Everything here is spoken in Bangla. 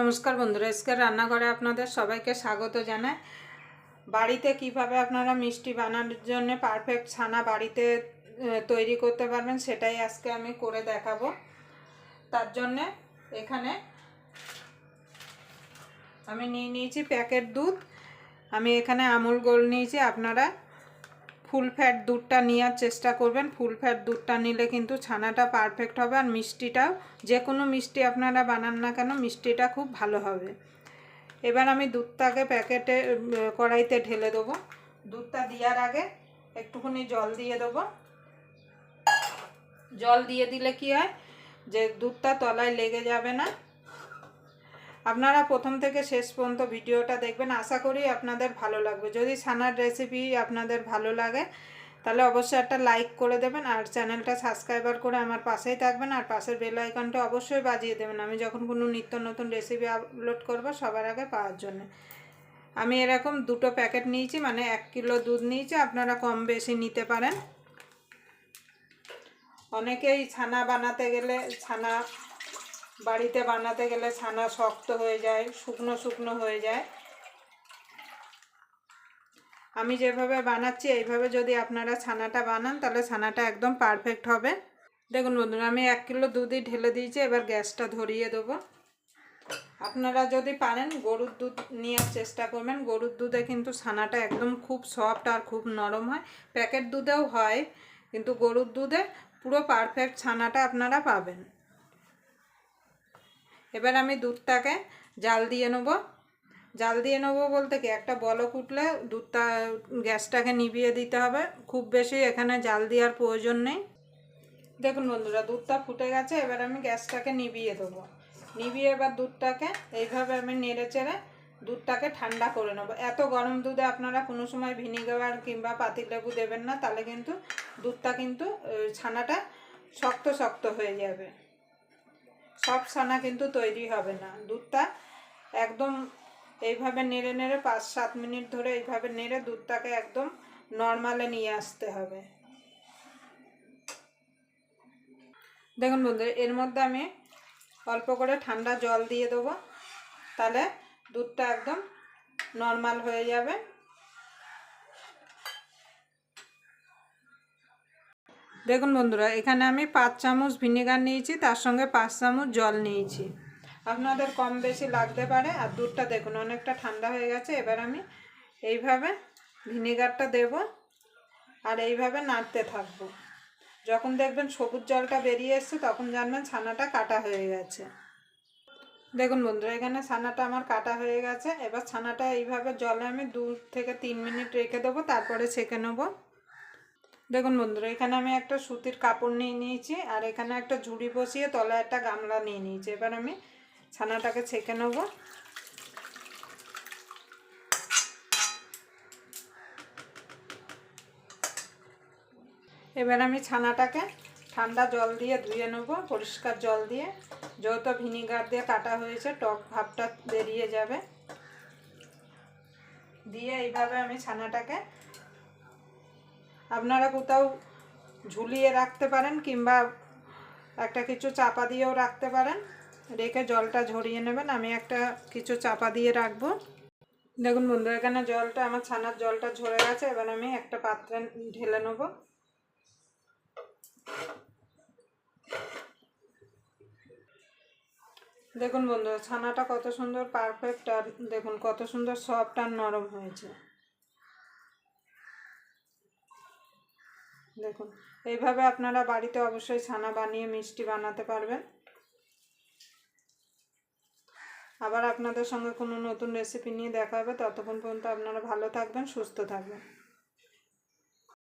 নমস্কার বন্ধুরা আজকের রান্নাঘরে আপনাদের সবাইকে স্বাগত জানাই। বাড়িতে কীভাবে আপনারা মিষ্টি বানানোর জন্য পারফেক্ট ছানা বাড়িতে তৈরি করতে পারবেন সেটাই আজকে আমি করে দেখাবো। তার জন্যে এখানে আমি নিয়ে নিয়েছি প্যাকেট দুধ। আমি এখানে আমুল গোল নিয়েছি, আপনারা ফুল ফ্যাট দুধটা নেওয়ার চেষ্টা করবেন। ফুল ফ্যাট দুধটা নিলে কিন্তু ছানাটা পারফেক্ট হবে আর মিষ্টিটাও যে কোনো মিষ্টি আপনারা বানান না কেন, মিষ্টিটা খুব ভালো হবে। এবার আমি দুধটাকে প্যাকেটে কড়াইতে ঢেলে দেবো। দুধটা দেওয়ার আগে একটুখানি জল দিয়ে দেবো। জল দিয়ে দিলে কি হয়? যে দুধটা তলায় লেগে যাবে না। আপনারা প্রথম থেকে শেষ পর্যন্ত ভিডিওটা দেখবেন। আশা করি আপনাদের ভালো লাগবে। যদি ছানার রেসিপি আপনাদের ভালো লাগে, তাহলে অবশ্যই একটা লাইক করে দেবেন আর চ্যানেলটা সাবস্ক্রাইবার করে আমার পাশেই থাকবেন আর পাশের বেল আইকনটা অবশ্যই বাজিয়ে দেবেন। আমি যখন কোনো নিত্য নতুন রেসিপি আপলোড করব সবার আগে পাওয়ার জন্য। আমি এরকম দুটো প্যাকেট নিয়েছি মানে এক কিলো দুধ নিয়েছি, আপনারা কম বেশি নিতে পারেন। অনেকেই ছানা বানাতে গেলে, ছানা বাড়িতে বানাতে গেলে ছানা শক্ত হয়ে যায়, শুকনো শুকনো হয়ে যায়। আমি যেভাবে বানাচ্ছি, এইভাবে যদি আপনারা ছানাটা বানান, তাহলে ছানাটা একদম পারফেক্ট হবে। দেখুন বন্ধুরা, আমি এক কিলো দুধই ঢেলে দিয়েছি, এবার গ্যাসটা ধরিয়ে দেবো। আপনারা যদি পারেন গরুর দুধ নেওয়ার চেষ্টা করবেন। গরুর দুধে কিন্তু ছানাটা একদম খুব সফট আর খুব নরম হয়। প্যাকেট দুধেও হয়, কিন্তু গরুর দুধে পুরো পারফেক্ট ছানাটা আপনারা পাবেন। এবার আমি দুধটাকে জাল দিয়ে নেব। জাল দিয়ে নেব বলতে কি, একটা বলক উঠলে দুধটা, গ্যাসটাকে নিভিয়ে দিতে হবে। খুব বেশি এখানে জাল দেওয়ার প্রয়োজন নেই। দেখুন বন্ধুরা, দুধটা ফুটে গেছে, এবার আমি গ্যাসটাকে নিভিয়ে দেবো। নিভিয়ে এবার দুধটাকে, এইভাবে আমি নেড়ে চেড়ে দুধটাকে ঠান্ডা করে নেব। এত গরম দুধে আপনারা কোনো সময় ভিনিগার কিংবা পাতিলেবু দেবেন না, তাহলে কিন্তু দুধটা কিন্তু ছানাটা শক্ত শক্ত হয়ে যাবে। সব ছানা কিন্তু তৈরি হবে না। দুধটা একদম এইভাবে নেড়ে নেড়ে পাঁচ সাত মিনিট ধরে এইভাবে নেড়ে দুধটাকে একদম নর্মালে নিয়ে আসতে হবে। দেখুন বন্ধুরা, এর মধ্যে আমি অল্প করে ঠান্ডা জল দিয়ে দেবো। তাহলে দুধটা একদম নর্মাল হয়ে যাবে। দেখুন বন্ধুরা, এখানে আমি পাঁচ চামচ ভিনেগার নিয়েছি, তার সঙ্গে পাঁচ চামচ জল নিয়েছি। আপনাদের কম বেশি লাগতে পারে, আর দুধটা দেখুন অনেকটা ঠান্ডা হয়ে গেছে, এবার আমি এইভাবে ভিনেগারটা দেব আর এইভাবে নাড়তে থাকব। যখন দেখবেন সবুজ জলটা বেরিয়ে এসছে, তখন জানবেন ছানাটা কাটা হয়ে গেছে। দেখুন বন্ধুরা, এখানে ছানাটা আমার কাটা হয়ে গেছে, এবার ছানাটা এইভাবে জলে আমি দু থেকে তিন মিনিট রেখে দেবো, তারপরে ছেঁকে নেব। দেখুন বন্ধুরা, এখানে আমি একটা সুতির কাপড় নিয়ে নিয়েছি আর এখানে একটা ঝুড়ি বসিয়ে তলায় একটা গামলা নিয়ে নিয়েছি। এবার আমি ছানাটাকে ছেঁকে নেব। এবার আমি ছানাটাকে ঠান্ডা জল দিয়ে ধুয়ে নেব, পরিষ্কার জল দিয়ে। যত ভিনিগার দিয়ে কাটা হয়েছে, টক ভাবটা বেরিয়ে যাবে। দিয়ে এইভাবে আমি ছানাটাকে আপনারা কোথাও ঝুলিয়ে রাখতে পারেন কিংবা একটা কিছু চাপা দিয়েও রাখতে পারেন। রেখে জলটা ঝরিয়ে নেবেন। আমি একটা কিছু চাপা দিয়ে রাখব। দেখুন বন্ধু, এখানে জলটা, আমার ছানার জলটা ঝরে গেছে। এবার আমি একটা পাত্রে ঢেলে নেব। দেখুন বন্ধু, ছানাটা কত সুন্দর পারফেক্ট আর দেখুন কত সুন্দর সফট আর নরম হয়েছে। দেখুন, এইভাবে আপনারা বাড়িতে অবশ্যই ছানা বানিয়ে মিষ্টি বানাতে পারবেন। আবার আপনাদের সঙ্গে কোনো নতুন রেসিপি নিয়ে দেখা হবে। ততক্ষণ পর্যন্ত আপনারা ভালো থাকবেন, সুস্থ থাকবেন।